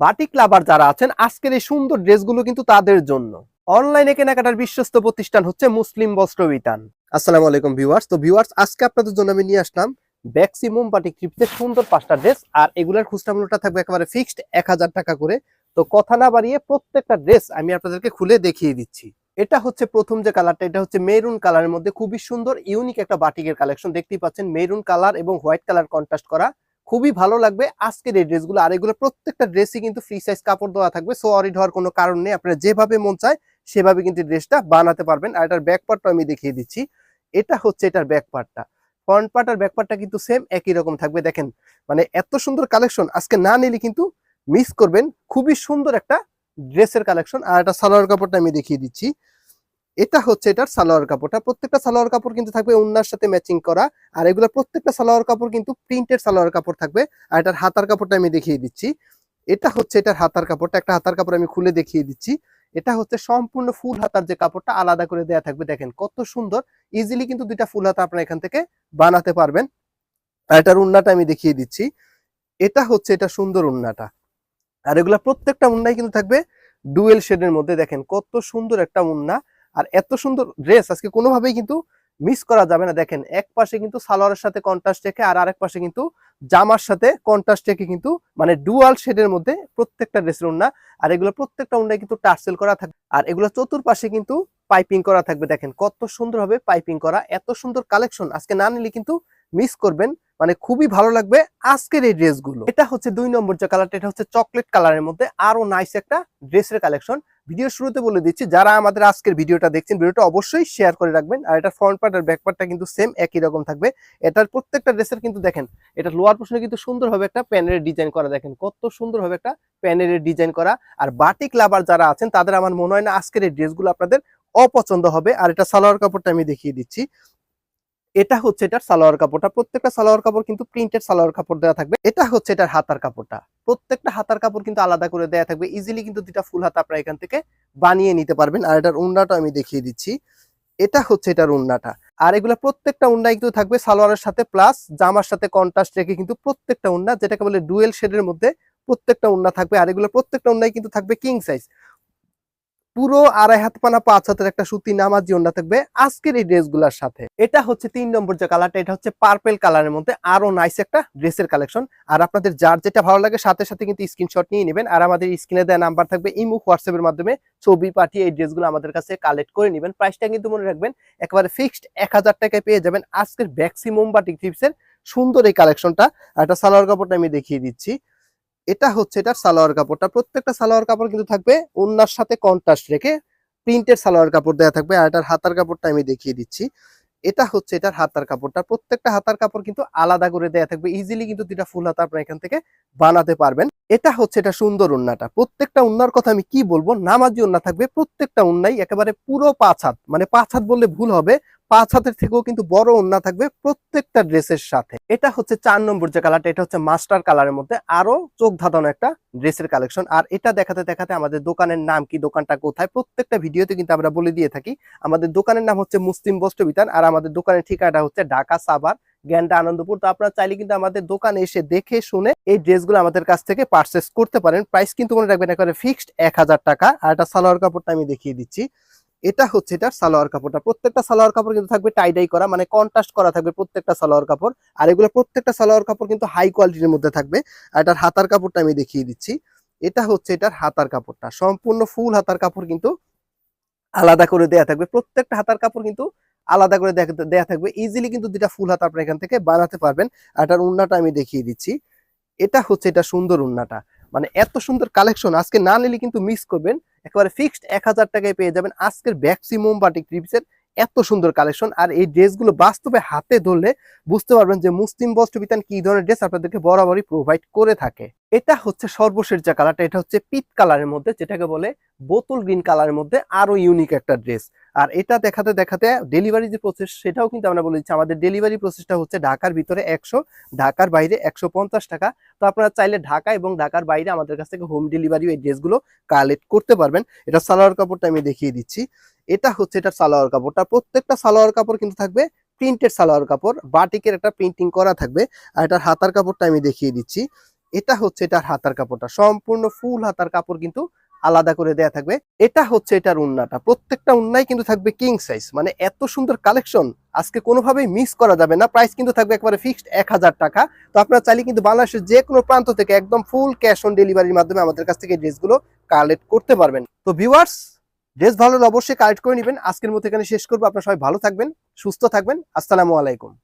Batik লাভার যারা আছেন, আজকের এই সুন্দর ড্রেসগুলো কিন্তু তাদের জন্য। অনলাইনে কেনাকাটার বিশ্বস্ত প্রতিষ্ঠান হচ্ছে মুসলিম বস্ত্র বিতান। আসসালামু আলাইকুম ভিউয়ার্স। তো ভিউয়ার্স, আজকে আপনাদের জন্য আমি নিয়ে আসলাম ম্যাক্সিমাম বাটিক ট্রিপসের সুন্দর পাঁচটা ড্রেস, আর এগুলার খুচরা মূল্যটা থাকবে একেবারে ফিক্সড এক হাজার টাকা করে। তো কথা না বাড়িয়ে প্রত্যেকটা ড্রেস আমি আপনাদেরকে খুলে দেখিয়ে দিচ্ছি। এটা হচ্ছে প্রথম যে কালারটা, এটা হচ্ছে মেরুন কালারের মধ্যে খুবই সুন্দর, ইউনিক একটা বাটিকের কালেকশন। দেখতেই পাচ্ছেন, মেরুন কালার এবং হোয়াইট কালার কন্ট্রাস্ট করা। খুবই ভালো লাগবে। আজকের এই ড্রেসগুলো আর এগুলো প্রত্যেকটা ড্রেসই কিন্তু ফ্রি সাইজ কাপড় দেওয়া থাকবে। সো অরিড হওয়ার কোনো কারণ নেই। আপনারা যেভাবে মন চায় সেভাবে কিন্তু ড্রেসটা বানাতে পারবেন। আর এটার ব্যাক পার্টটা আমি দেখিয়ে দিচ্ছি। এটা হচ্ছে এটার ব্যাক পার্টটা ফ্রন্ট পার্ট আর ব্যাক পার্টটা কিন্তু সেম একই রকম থাকবে। দেখেন মানে এত সুন্দর কালেকশন আজকে না নিলে কিন্তু মিস করবেন। খুবই সুন্দর একটা ড্রেসের কালেকশন আর এটা সালোয়ার কাপড়টা আমি দেখিয়ে দিচ্ছি। এটা হচ্ছে এটার সালোয়ার কাপড়টা প্রত্যেকটা সালোয়ার কাপড় কিন্তু থাকবে উন্নার সাথে ম্যাচিং করা। আর এগুলো প্রত্যেকটা সালোয়ার কাপড় কিন্তু প্রিন্টেড সালোয়ার কাপড় থাকবে। আর এটার হাতার কাপড়টা আমি দেখিয়ে দিচ্ছি। এটা হচ্ছে এটার হাতার কাপড়টা। একটা হাতার কাপড় আমি খুলে দেখিয়ে দিচ্ছি। এটা হচ্ছে সম্পূর্ণ ফুল হাতার যে কাপড়টা আলাদা করে দেয়া থাকবে। দেখেন কত সুন্দর। ইজিলি কিন্তু দুইটা ফুল হাতা আপনারা এখান থেকে বানাতে পারবেন। আর এটার উন্নাটা আমি দেখিয়ে দিচ্ছি। এটা হচ্ছে এটা সুন্দর উন্নাটা আর এগুলা প্রত্যেকটা উন্নাই কিন্তু থাকবে ডুয়েল শেডের মধ্যে। দেখেন কত সুন্দর একটা উন্না আর এত সুন্দর ড্রেস আজকে কোনোভাবেই কিন্তু মিস করা যাবে না। দেখেন, এক পাশে কিন্তু সালোয়ারের সাথে কন্ট্রাস্ট রেখে আর আরেক পাশে কিন্তু জামার সাথে কন্ট্রাস্ট রেখে কিন্তু মানে ডুয়াল শেডের মধ্যে প্রত্যেকটা ড্রেসের উন্না আর এগুলো প্রত্যেকটা উন্নায় কিন্তু টার্সেল করা থাকবে আর এগুলো চতুর্পাশে কিন্তু পাইপিং করা থাকবে। দেখেন, কত সুন্দর হবে পাইপিং করা। এত সুন্দর কালেকশন আজকে না নিলে কিন্তু মিস করবেন। মানে খুবই ভালো লাগবে আজকের এই ড্রেসগুলো এটা হচ্ছে দুই নম্বর যে কালারটা এটা হচ্ছে চকলেট কালারের মধ্যে আরও নাইস একটা ড্রেসের কালেকশন ভিডিও শুরুতে বলে দিচ্ছি, যারা আমাদের আজকের ভিডিওটা দেখছেন, ভিডিওটা অবশ্যই শেয়ার করে রাখবেন। আর এটা ফ্রন্ট পার্ট আর ব্যাক পার্টটা কিন্তু সেম একই রকম থাকবে। এটার প্রত্যেকটা ড্রেসের কিন্তু দেখেন, এটা লোয়ার পোর্শনে কিন্তু সুন্দরভাবে একটা প্যানেলের ডিজাইন করা। দেখেন কত সুন্দরভাবে একটা প্যানেলের ডিজাইন করা। আর বাটিক লাভার যারা আছেন, তাদের আমার মনে হয় না আজকের এই ড্রেসগুলো আপনাদের অপছন্দ হবে। আর এটা সালোয়ার কাপড়টা আমি দেখিয়ে দিচ্ছি। এটা হচ্ছে এটার সালোয়ার কাপড়টা। প্রত্যেকটা সালোয়ার কাপড় কিন্তু প্রিন্টেড সালোয়ার কাপড় দেওয়া থাকবে। এটা হচ্ছে এটার হাতার কাপড়টা। প্রত্যেকটা হাতার কাপড় কিন্তু আলাদা করে দেওয়া থাকবে। ইজিলি কিন্তু দুটা ফুল হাত আপনারা এখান থেকে বানিয়ে নিতে পারবেন। আর এটার উন্নাটা আমি দেখিয়ে দিচ্ছি। এটা হচ্ছে এটার উন্নাটা। আর এগুলো প্রত্যেকটা উন্না কিন্তু থাকবে সালোয়ারের সাথে। প্লাস জামার সাথে কন্ট্রাস্ট রেখে কিন্তু প্রত্যেকটা উন্না, যেটাকে বলে ডুয়েল শেডের মধ্যে প্রত্যেকটা উন্না থাকবে। আর এগুলো প্রত্যেকটা উন্নাই কিন্তু থাকবে কিং সাইজ পুরো আড়াই হাত পানা পাঁচ হাতের একটা সুতি নামাজি ওন্না থাকবে আজকের এই ড্রেসগুলোর সাথে। এটা হচ্ছে তিন নম্বর যে কালারটা এটা হচ্ছে পার্পেল কালারের মধ্যে আরও নাইস একটা ড্রেসের কালেকশন আর আপনাদের যার যেটা ভালো লাগে সাথে সাথে কিন্তু স্ক্রিনশট নিয়ে নেবেন। আর আমাদের স্ক্রিনে দেওয়া নাম্বার থাকবে ইমু, হোয়াটসঅ্যাপের মাধ্যমে ছবি পাঠিয়ে এই ড্রেসগুলো আমাদের কাছে কালেক্ট করে নেবেন। প্রাইসটা কিন্তু মনে রাখবেন, একেবারে ফিক্সড এক হাজার টাকায় পেয়ে যাবেন আজকের ম্যাক্সিমাম বা টিপসের সুন্দর এই কালেকশনটা একটা সালোয়ার কাপড়টা আমি দেখিয়ে দিচ্ছি। এটা হচ্ছে এটার সালোয়ার কাপড়টা। প্রত্যেকটা সালোয়ার কাপড় কিন্তু থাকবে ওন্নার সাথে কন্ট্রাস্ট রেখে প্রিন্টের সালোয়ার কাপড় দেওয়া থাকবে। আর এটার হাতার কাপড়টা আমি দেখিয়ে দিচ্ছি। এটা হচ্ছে এটার হাতার কাপড়টা। প্রত্যেকটা হাতার কাপড় কিন্তু আলাদা করে দেওয়া থাকবে। ইজিলি কিন্তু দুটা ফুল হাতা আপনারা এখান থেকে বানাতে পারবেন। এটা হচ্ছে এটা সুন্দর উন্নাটা প্রত্যেকটা উন্নার কথা আমি কি বলব? নামাজি উন্না থাকবে। প্রত্যেকটা উন্নাই একেবারে পুরো পাঁচ হাত। মানে পাঁচ হাত বললে ভুল হবে। পাঁচ হাতের থেকেও কিন্তু বড় উন্না থাকবে প্রত্যেকটা ড্রেসের সাথে। এটা হচ্ছে চার নম্বর যে কালারটা এটা হচ্ছে মাস্টার কালারের মধ্যে আরও চোখ ধাঁধানো একটা ড্রেসের কালেকশন আর এটা দেখাতে দেখাতে আমাদের দোকানের নাম কি, দোকানটা কোথায়, প্রত্যেকটা ভিডিওতে কিন্তু আমরা বলে দিয়ে থাকি, আমাদের দোকানের নাম হচ্ছে মুসলিম বস্ত্র বিতান, আর আমাদের দোকানের ঠিকানাটা হচ্ছে ঢাকা সাভার জ্ঞানটা আনন্দপুর। তো আপনারা চাইলে কিন্তু আমাদের দোকানে এসে দেখে শুনে এই ড্রেসগুলো আমাদের কাছ থেকে পারচেস করতে পারেন। প্রাইস কিন্তু মনে রাখবেন একেবারে ফিক্সড এক হাজার টাকা। আর এটা সালোয়ার কাপড়টা আমি দেখিয়ে দিচ্ছি। এটা হচ্ছে এটা সালোয়ার কাপড়টা। প্রত্যেকটা সালোয়ার কাপড় কিন্তু থাকবে টাইডাই করা মানে কন্ট্রাস্ট করা থাকবে প্রত্যেকটা সালোয়ার কাপড়। আর এগুলো প্রত্যেকটা সালোয়ার কাপড় কিন্তু হাই কোয়ালিটির মধ্যে থাকবে। আর এটার হাতার কাপড়টা আমি দেখিয়ে দিচ্ছি। এটা হচ্ছে এটার হাতার কাপড়টা। সম্পূর্ণ ফুল হাতার কাপড় কিন্তু আলাদা করে দেয়া থাকবে। প্রত্যেকটা হাতার কাপড় কিন্তু আলাদা করে দেয়া- থাকবে ইজিলি কিন্তু দুটা ফুল হাতা আপনারা এখান থেকে বানাতে পারবেন। এটার উন্নাটা আমি দেখিয়ে দিচ্ছি। এটা হচ্ছে এটা সুন্দর উন্নাটা। মানে এত সুন্দর কালেকশন আজকে না নিলে কিন্তু মিস করবেন। একেবারে ফিক্সড এক হাজার টাকায় পেয়ে যাবেন আজকের ম্যাক্সিমাম বাটিক ট্রিপসের এত সুন্দর কালেকশন আর এই ড্রেসগুলো বাস্তবে হাতে ধরলে বুঝতে পারবেন যে মুসলিম বস্ত্র বিতান কি ধরনের ড্রেস আপনাদেরকে বরাবরই প্রোভাইড করে থাকে। এটা হচ্ছে সর্বশেষ যে কালারটা এটা হচ্ছে পিট কালারের মধ্যে, যেটাকে বলে বোতল গ্রিন কালারের মধ্যে আরও ইউনিক একটা ড্রেস। আর এটা দেখাতে দেখাতে ডেলিভারি যে প্রসেস সেটাও কিন্তু আমরা বলে দিচ্ছি। আমাদের ডেলিভারি প্রসেসটা হচ্ছে ঢাকার ভিতরে একশো, ঢাকার বাইরে একশো পঞ্চাশ টাকা। তো আপনারা চাইলে ঢাকা এবং ঢাকার বাইরে আমাদের কাছ থেকে হোম ডেলিভারি এই ড্রেসগুলো কালেক্ট করতে পারবেন। এটা সালোয়ার কাপড়টা আমি দেখিয়ে দিচ্ছি। এটা হচ্ছে এটা সালোয়ার কাপড়টা। প্রত্যেকটা সালোয়ার কাপড় কিন্তু থাকবে প্রিন্টেড সালোয়ার কাপড়। বাটিকের একটা প্রিন্টিং করা থাকবে। আর এটার হাতার কাপড়টা আমি দেখিয়ে দিচ্ছি। এটা হচ্ছে এটার হাতার কাপড়টা। সম্পূর্ণ ফুল হাতার কাপড় কিন্তু আলাদা করে দেয়া থাকবে। এটা হচ্ছে এটার উন্নাটা। প্রত্যেকটা উন্নাই কিন্তু থাকবে কিং সাইজ মানে এত সুন্দর কালেকশন আজকে কোনোভাবেই মিস করা যাবে না। প্রাইস কিন্তু থাকবে একবারে ফিক্সড এক হাজার টাকা। তো আপনারা চাইলে কিন্তু বাংলাদেশের যে কোনো প্রান্ত থেকে একদম ফুল ক্যাশ অন ডেলিভারির মাধ্যমে আমাদের কাছ থেকে ড্রেসগুলো কালেক্ট করতে পারবেন। তো ভিউয়ার্স ড্রেস ভালো অবশ্যই কালেক্ট করে নেবেন। আজকের মতো এখানে শেষ করব। আপনারা সবাই ভালো থাকবেন, সুস্থ থাকবেন। আসসালামু আলাইকুম।